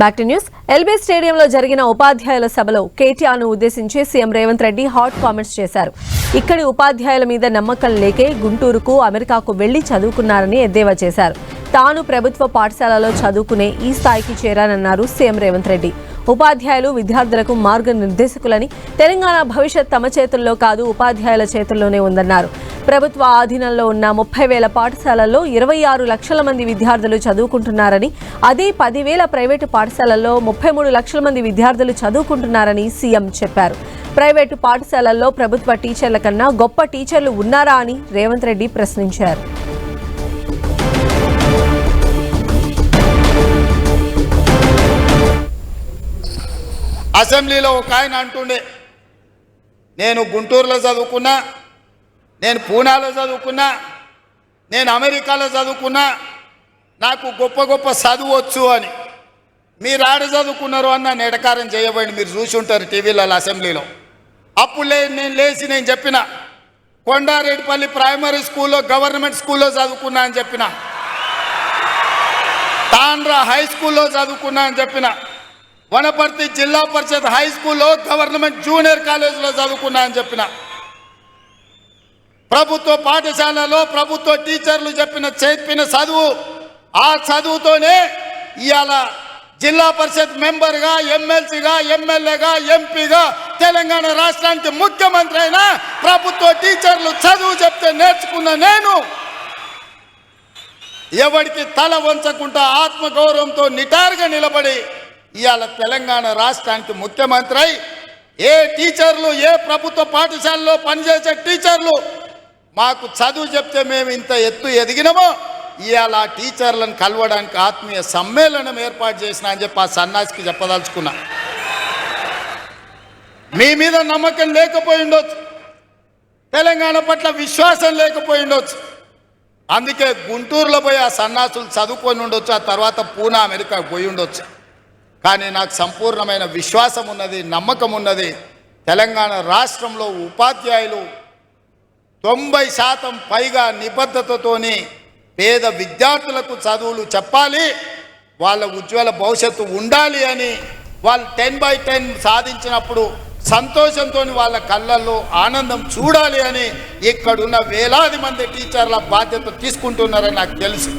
Back to news. LB స్టేడియంలో జరిగిన ఉపాధ్యాయుల సభలో కేటీఆర్ను ఉద్దేశించి CM Revanth Reddy hot comments చేశారు. ఇక్కడి ఉపాధ్యాయుల మీద నమ్మకం లేకే గుంటూరుకు అమెరికాకు వెళ్ళి చదువుకున్నారని ఎద్దేవా చేశారు. తాను ప్రభుత్వ పాఠశాలలో చదువుకునే ఈ స్థాయికి చేరానన్నారు సీఎం రేవంత్ రెడ్డి. ఉపాధ్యాయులు విద్యార్థులకు మార్గనిర్దేశకులని తెలంగాణ భవిష్యత్ తమ చేతుల్లో కాదు ఉపాధ్యాయుల చేతుల్లోనే ఉందన్నారు. ప్రభుత్వ ఆధీనంలో ఉన్న ముప్పై వేల పాఠశాలల్లో ఇరవై ఆరు లక్షల మంది విద్యార్థులు చదువుకుంటున్నారని అదే పదివేల ప్రైవేటు పాఠశాలల్లో ముప్పై మూడు లక్షల మంది విద్యార్థులు చదువుకుంటున్నారని సీఎం చెప్పారు. ప్రైవేటు పాఠశాలల్లో ప్రభుత్వ టీచర్ల కన్నా గొప్ప టీచర్లు ఉన్నారా అని రేవంత్ రెడ్డి ప్రశ్నించారు. అసెంబ్లీలో ఒక ఆయన అంటుండే నేను గుంటూరులో చదువుకున్నా నేను పూనాలో చదువుకున్నా నేను అమెరికాలో చదువుకున్నా నాకు గొప్ప గొప్ప చదువచ్చు అని. మీరు ఆడ చదువుకున్నారు అన్న నెడకారం చేయబడి మీరు చూసి ఉంటారు టీవీలలో అసెంబ్లీలో. అప్పుడు లే నేను లేచి నేను చెప్పిన కొండారెడ్డిపల్లి ప్రైమరీ స్కూల్లో గవర్నమెంట్ స్కూల్లో చదువుకున్నా అని చెప్పిన. తాండ్రా హై స్కూల్లో చదువుకున్నా అని చెప్పిన. వనపర్తి జిల్లా పరిషత్ హై స్కూల్లో గవర్నమెంట్ జూనియర్ కాలేజీలో చదువుకున్నా అని చెప్పిన. ప్రభుత్వ పాఠశాలలో ప్రభుత్వ టీచర్లు చెప్పిన చెప్పిన చదువు ఆ చదువుతోనే ఇవాళ జిల్లా పరిషత్ మెంబర్గా ఎమ్మెల్సీగా ఎమ్మెల్యేగా ఎంపీగా తెలంగాణ రాష్ట్రానికి ముఖ్యమంత్రి అయినా ప్రభుత్వ టీచర్లు చదువు చెప్తే నేర్చుకున్న నేను ఎవరికి తల వంచకుండా ఆత్మగౌరవంతో నిటారుగా నిలబడి ఇవాళ తెలంగాణ రాష్ట్రానికి ముఖ్యమంత్రి ఏ టీచర్లు ఏ ప్రభుత్వ పాఠశాలలో పనిచేసే టీచర్లు మాకు చదువు చెప్తే మేము ఇంత ఎత్తు ఎదిగినామో? ఇవాళ టీచర్లను కలవడానికి ఆత్మీయ సమ్మేళనం ఏర్పాటు చేసిన అని చెప్పి ఆ సన్నాసికి చెప్పదలుచుకున్నా. మీ మీద నమ్మకం లేకపోయి ఉండొచ్చు. తెలంగాణ పట్ల విశ్వాసం లేకపోయి ఉండొచ్చు. అందుకే గుంటూరులో పోయి ఆ సన్నాసులు చదువుకొని ఉండొచ్చు ఆ తర్వాత పూనా అమెరికా పోయి ఉండొచ్చు. కానీ నాకు సంపూర్ణమైన విశ్వాసం ఉన్నది నమ్మకం ఉన్నది తెలంగాణ రాష్ట్రంలో ఉపాధ్యాయులు తొంభై శాతం పైగా నిబద్ధతతోని పేద విద్యార్థులకు చదువులు చెప్పాలి. వాళ్ళ ఉజ్వల భవిష్యత్తు ఉండాలి అని వాళ్ళు టెన్ బై టెన్ సాధించినప్పుడు సంతోషంతో వాళ్ళ కళ్ళల్లో ఆనందం చూడాలి అని ఇక్కడున్న వేలాది మంది టీచర్ల బాధ్యత తీసుకుంటున్నారని నాకు తెలుసు.